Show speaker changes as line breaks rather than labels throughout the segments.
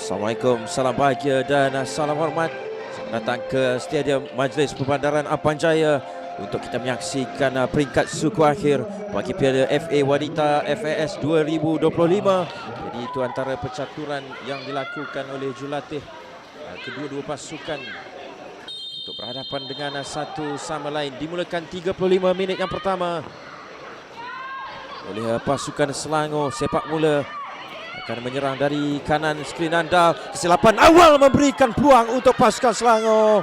Assalamualaikum, salam bahagia dan salam hormat. Selamat datang ke Stadium Majlis Perbandaran Apan Jaya untuk kita menyaksikan uh, peringkat suku akhir bagi Piala FA Wanita FAS 2025. Jadi itu antara percaturan yang dilakukan oleh jurulatih uh, kedua-dua pasukan untuk berhadapan dengan uh, satu sama lain. Dimulakan 35 minit yang pertama oleh pasukan Selangor sepak mula akan menyerang dari kanan skrin anda. Kesilapan awal memberikan peluang untuk pasukan Selangor.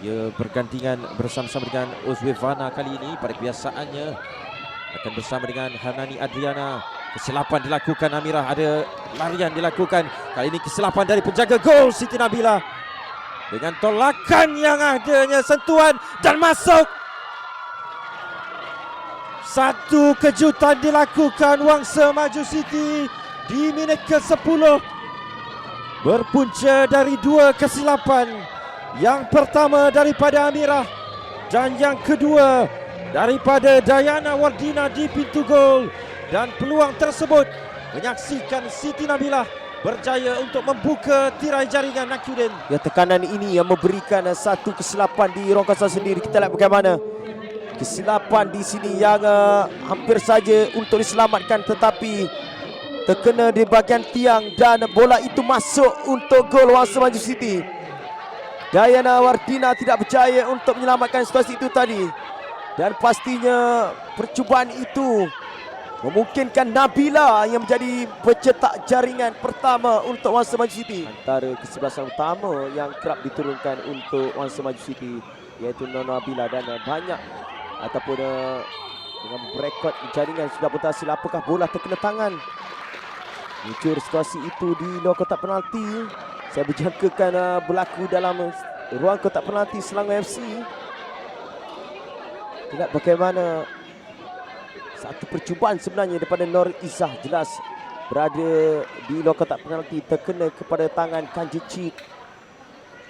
Ia bergantian bersama-sama dengan Uzwevana kali ini pada kebiasaannya akan bersama dengan Hanani Adriana. Kesilapan dilakukan Amirah, ada larian dilakukan. Kali ini kesilapan dari penjaga gol Siti Nabila. Dengan tolakan yang adanya sentuhan dan masuk. Satu kejutan dilakukan Wangsa Maju City di minit ke-10 berpunca dari dua kesilapan yang pertama daripada Amirah dan yang kedua daripada Dayana Wardina di pintu gol dan peluang tersebut menyaksikan Siti Nabilah berjaya untuk membuka tirai jaringan Nakudin.
Ya tekanan ini yang memberikan satu kesilapan di ruang kawasan sendiri. Kita lihat bagaimana kesilapan di sini yang uh, hampir saja untuk diselamatkan tetapi terkena di bahagian tiang dan bola itu masuk untuk gol Wangsa Maju City. Dayana Wardina tidak berjaya untuk menyelamatkan situasi itu tadi. Dan pastinya percubaan itu memungkinkan Nabila yang menjadi pencetak jaringan pertama untuk Wangsa Maju City. Antara kesebelasan utama yang kerap diturunkan untuk Wangsa Maju City iaitu Nona Nabila dan banyak ataupun uh, dengan berekod jaringan sudah berhasil apakah bola terkena tangan Muncul situasi itu di luar kotak penalti. Saya berjangkakan uh, berlaku dalam ruang kotak penalti Selangor FC. Tidak bagaimana satu percubaan sebenarnya daripada Nur Izzah jelas berada di luar kotak penalti terkena kepada tangan Kanjicik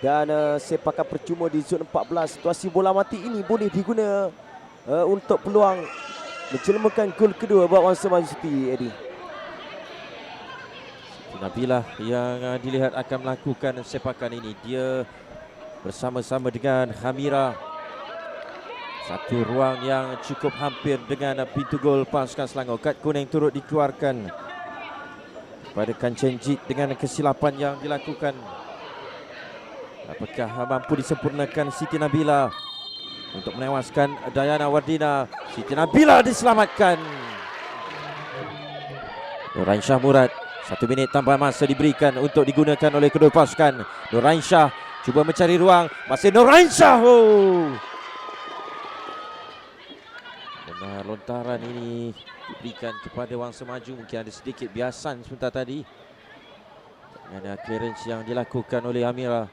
dan uh, sepakan percuma di zon 14 situasi bola mati ini boleh diguna uh, untuk peluang menjelmakan gol kedua buat Wangsa Maju City Eddie.
Nabilah yang uh, dilihat akan melakukan sepakan ini. Dia bersama-sama dengan Hamira. Satu ruang yang cukup hampir dengan pintu gol pasukan Selangor. Kad kuning turut dikeluarkan pada Kancenjit dengan kesilapan yang dilakukan. Apakah mampu disempurnakan Siti Nabila untuk menewaskan Dayana Wardina. Siti Nabila diselamatkan. Nurain Syah Murad satu minit tambahan masa diberikan untuk digunakan oleh kedua pasukan. Nurain Shah cuba mencari ruang. Masih Nurain Shah. Oh. Lontaran ini diberikan kepada Wangsa Maju. Mungkin ada sedikit biasan sebentar tadi. Dengan clearance yang dilakukan oleh Amira.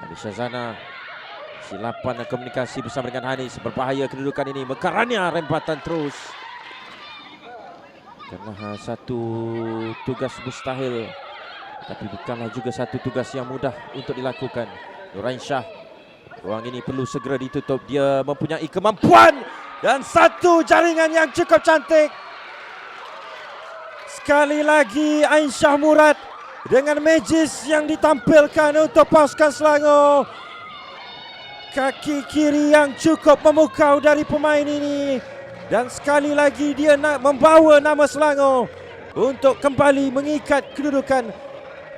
Nabi Syazana. Silapan komunikasi bersama dengan Hanis. Berbahaya kedudukan ini. Mekaranya rempatan terus. Bukanlah satu tugas mustahil. Tapi bukanlah juga satu tugas yang mudah untuk dilakukan. Nurain Shah Ruang ini perlu segera ditutup. Dia mempunyai kemampuan Dan satu jaringan yang cukup cantik. Sekali lagi Aisyah Murad Dengan magis yang ditampilkan untuk pasukan Selangor. Kaki kiri yang cukup memukau dari pemain ini dan sekali lagi dia nak membawa nama Selangor untuk kembali mengikat kedudukan.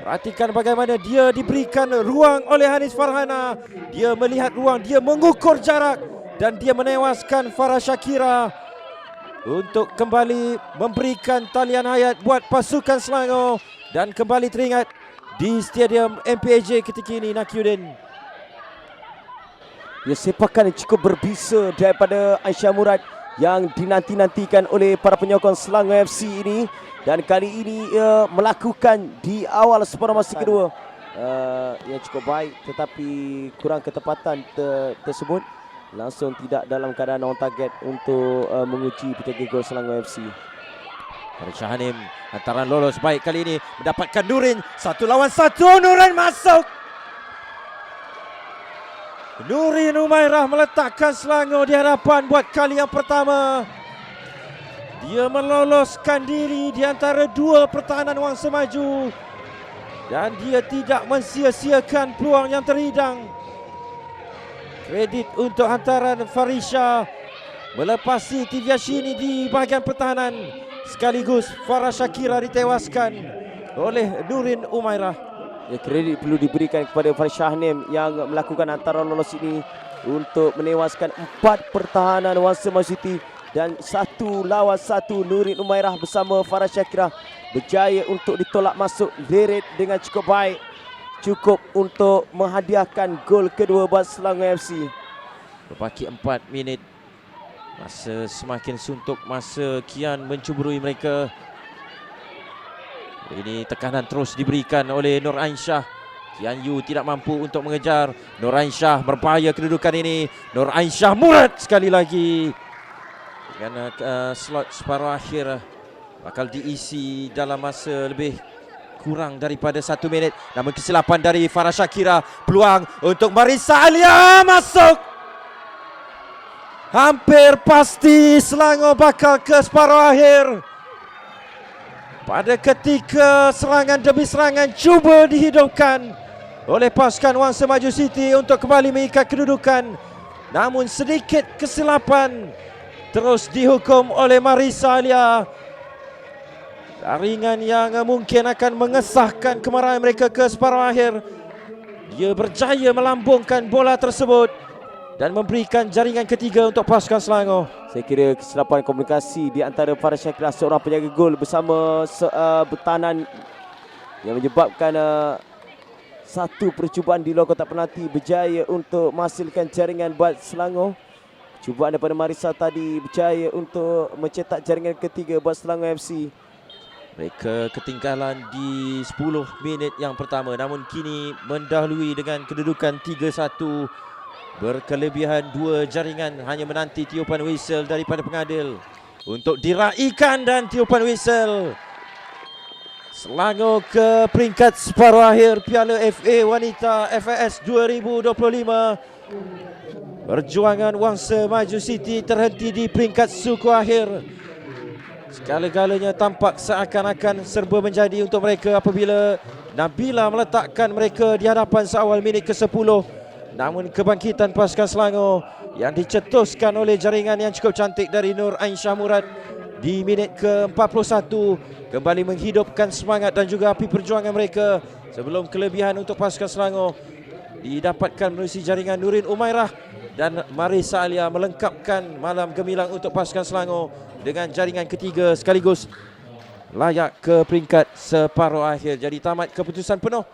Perhatikan bagaimana dia diberikan ruang oleh Hanis Farhana. Dia melihat ruang, dia mengukur jarak dan dia menewaskan Farah Shakira untuk kembali memberikan talian hayat buat pasukan Selangor dan kembali teringat di Stadium MPAJ ketika ini Nakiuddin.
Ya sepakan cukup berbisa daripada Aisyah Murad yang dinanti-nantikan oleh para penyokong Selangor FC ini. Dan kali ini ia melakukan di awal separuh masa kedua. Uh, yang cukup baik tetapi kurang ketepatan te tersebut. Langsung tidak dalam keadaan on target untuk uh, menguji penjaga gol Selangor FC.
Pada Syahanim antara lolos. Baik kali ini mendapatkan Nurin. Satu lawan satu Nurin masuk Nurin Umairah meletakkan Selangor di hadapan buat kali yang pertama. Dia meloloskan diri di antara dua pertahanan Wang Semaju dan dia tidak mensia-siakan peluang yang terhidang. Kredit untuk hantaran Farisha melepasi Tivyashini di bahagian pertahanan sekaligus Farah Shakira ditewaskan oleh Nurin Umairah.
Ya, kredit perlu diberikan kepada Faris Shahnim yang melakukan antara lolos ini untuk menewaskan empat pertahanan Wasema City dan satu lawan satu Nurin Umairah bersama Farah Syakira berjaya untuk ditolak masuk deret dengan cukup baik. Cukup untuk menghadiahkan gol kedua buat Selangor FC
Berbaki 4 minit. Masa semakin suntuk Masa Kian mencuburui mereka Ini tekanan terus diberikan oleh Nur Aisyah Kian Yu tidak mampu untuk mengejar. Nur Aisyah berbahaya kedudukan ini. Nur Aisyah Murad sekali lagi. Dengan uh, slot separuh akhir Bakal diisi dalam masa lebih kurang daripada satu minit. Namun kesilapan dari Farah Shakira Peluang untuk Marisa Alia masuk. Hampir pasti Selangor bakal ke separuh akhir Pada ketika serangan demi serangan cuba dihidupkan Oleh pasukan Wang Semaju City untuk kembali mengikat kedudukan Namun sedikit kesilapan Terus dihukum oleh Marisa Alia Jaringan yang mungkin akan mengesahkan kemarahan mereka ke separuh akhir. Dia berjaya melambungkan bola tersebut dan memberikan jaringan ketiga untuk pasukan Selangor.
Saya kira kesilapan komunikasi di antara Farah Syakira seorang penjaga gol bersama uh, bertahanan yang menyebabkan uh, satu percubaan di luar kotak penalti berjaya untuk menghasilkan jaringan buat Selangor. Cubaan daripada Marisa tadi berjaya untuk mencetak jaringan ketiga buat Selangor FC.
Mereka ketinggalan di 10 minit yang pertama namun kini mendahului dengan kedudukan 3-1 berkelebihan dua jaringan hanya menanti tiupan whistle daripada pengadil. Untuk diraikan dan tiupan whistle Selangor ke peringkat separuh akhir Piala FA Wanita FAS 2025 Perjuangan Wangsa Maju City terhenti di peringkat suku akhir. Segala-galanya tampak seakan-akan serba menjadi untuk mereka apabila Nabila meletakkan mereka di hadapan seawal minit ke-10. Namun kebangkitan pasukan Selangor yang dicetuskan oleh jaringan yang cukup cantik dari Nur Aisyah Murad di minit ke-41 kembali menghidupkan semangat dan juga api perjuangan mereka sebelum kelebihan untuk pasukan Selangor didapatkan melalui jaringan Nurin Umairah dan Marisa Alia melengkapkan malam gemilang untuk pasukan Selangor dengan jaringan ketiga sekaligus layak ke peringkat separuh akhir. Jadi tamat keputusan penuh.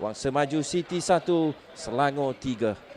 Wang Semaju City 1, Selangor 3.